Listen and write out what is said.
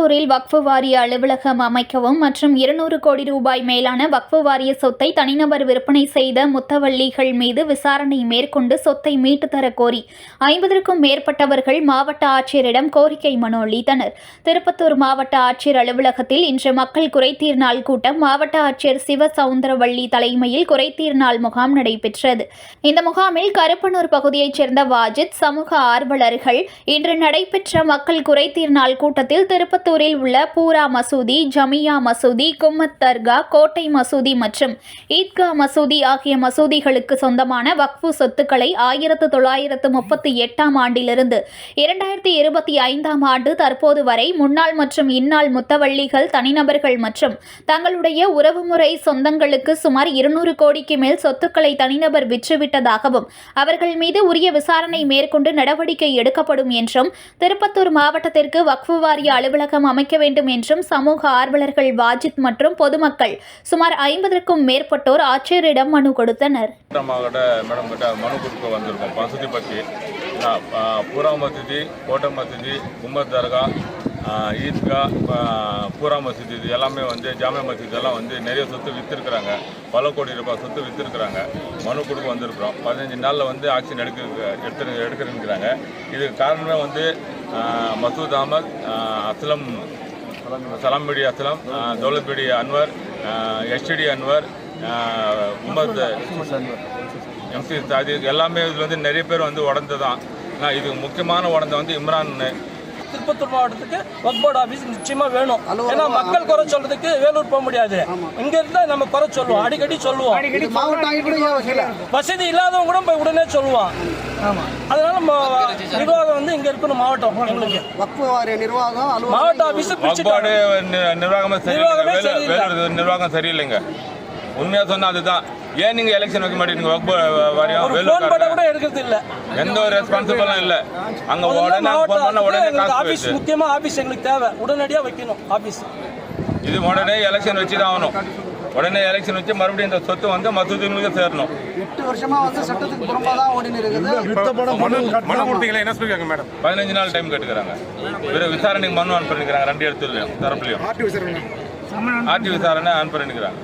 திருப்பத்தூரில் வக்ஃபு வாரிய அலுவலகம் அமைக்கவும் மற்றும் இருநூறு கோடி ரூபாய் மேலான வக்ஃபு வாரிய சொத்தை தனிநபர் விற்பனை செய்த முத்தவள்ளிகள் மீது விசாரணை மேற்கொண்டு சொத்தை மீட்டுத் தரக் கோரி ஐம்பதற்கும் மேற்பட்டவர்கள் மாவட்ட ஆட்சியரிடம் கோரிக்கை மனு அளித்தனர். திருப்பத்தூர் மாவட்ட ஆட்சியர் அலுவலகத்தில் இன்று மக்கள் குறைதீர் நாள் கூட்டம் மாவட்ட ஆட்சியர் சிவ சவுந்தரவள்ளி தலைமையில் குறைதீர் நாள் முகாம் நடைபெற்றது. இந்த முகாமில் கருப்பனூர் பகுதியைச் சேர்ந்த வாஜித் சமூக ஆர்வலர்கள். இன்று நடைபெற்ற மக்கள் குறைதீர் நாள் கூட்டத்தில் கோயம்புத்தூரில் உள்ள பூரா மசூதி ஜமியா மசூதி கும்மத் தர்கா கோட்டை மசூதி மற்றும் ஈத்கா மசூதி ஆகிய மசூதிகளுக்கு சொந்தமான வக்ஃபு சொத்துக்களை ஆயிரத்து தொள்ளாயிரத்து முப்பத்தி எட்டாம் ஆண்டிலிருந்து இரண்டாயிரத்தி இருபத்தி ஐந்தாம் ஆண்டு தற்போது வரை முன்னாள் மற்றும் இந்நாள் முத்தவள்ளிகள் தனிநபர்கள் மற்றும் தங்களுடைய உறவுமுறை சொந்தங்களுக்கு சுமார் இருநூறு கோடிக்கு மேல் சொத்துக்களை தனிநபர் விற்றுவிட்டதாகவும் அவர்கள் மீது உரிய விசாரணை மேற்கொண்டு நடவடிக்கை எடுக்கப்படும் என்றும் திருப்பத்தூர் மாவட்டத்திற்கு வக்ஃபு வாரிய அலுவலகம் அமைக்க வேண்டும் என்றும் சமூக ஆர்வலர்கள் வாஜித் மற்றும் பொதுமக்கள் சுமார் ஐம்பதற்கும் மேற்பட்டோர் ஆட்சியரிடம் மனு கொடுத்தனர். மேடம் கிட்ட மனு கொடுக்க வந்திருக்கோம். பூரா மசிதி கோட்டை மசிதி கும்பத் தர்கா ஈத்கா பூரா மசூதி இது எல்லாமே வந்து ஜாமியா மசூதி எல்லாம் வந்து நிறைய சொத்து விற்றுருக்குறாங்க பல கோடி ரூபாய் சொத்து விற்றுருக்குறாங்க மனு கொடுக்க வந்திருக்கிறோம். பதினஞ்சு நாளில் வந்து ஆக்ஷன் எடுக்க எடுத்து எடுக்கிறேங்கிறாங்க இதுக்கு காரணமே வந்து மசூத் அகமத் அஸ்லம் சலாம்பிடி அஸ்லம் தௌலத்பிடி அன்வர் எஸ்டிடி அன்வர் முகமது எம்சி சாதிக் எல்லாமே இதில் வந்து நிறைய பேர் வந்து உடந்து தான் ஆனால் இது முக்கியமான உடந்த வந்து இம்ரான் திருப்பத்தூர் மாவட்டத்துக்கு ஒர்க் போர்டு ஆஃபீஸ் நிச்சயமா வேணும். ஏன்னா மக்கள் குறை சொல்றதுக்கு வேலூர் போக முடியாது. இங்க இருந்தா நம்ம குறை சொல்லுவோம். அடிக்கடி சொல்லுவோம். வசதி இல்லாதவங்க கூட போய் உடனே சொல்லுவான். அதனால நிர்வாகம் வந்து இங்க இருக்கணும் மாவட்டம் எங்களுக்கு. வக்ஃபு வாரிய நிர்வாகம் அலுவலகம் மாவட்ட ஆபீஸ் நிர்வாகமே சரியில்லை. நிர்வாகமே சரியில்லைங்க. உண்மையாக சொன்னால் அதுதான். ஏன் நீங்கள் எலெக்ஷன் வைக்க மாட்டேங்க? வக்பு வாரியம் வேலூர் கூட எடுக்கிறது இல்ல. எந்த ஒரு ரெஸ்பான்சிபிளும் இல்லை. அங்கே உடனே ஃபோன் பண்ண உடனே எங்களுக்கு காசு ஆபீஸ் போயிடுச்சு முக்கியமா ஆபீஸ் எங்களுக்கு தேவை. உடனடியா வைக்கணும் ஆபீஸ் இது உடனே எலெக்ஷன் வச்சு தான் ஆகணும். உடனே எலெக்ஷன் வச்சு மறுபடியும் இந்த சொத்து வந்து மசூதிங்களுக்கு சேரணும். எட்டு வருஷமா வந்து சட்டத்துக்கு புறம்பா தான் ஓடினு இருக்குது. மேடம்? பதினஞ்சு நாள் டைம் கேட்டுக்கிறாங்க. வேறு விசாரணைக்கு மனு அனுப்பிருக்கிறாங்க ரெண்டு இடத்துலையும் தரப்புலையும். ஆர்டி விசாரணை. அனுப்பிருக்கிறாங்க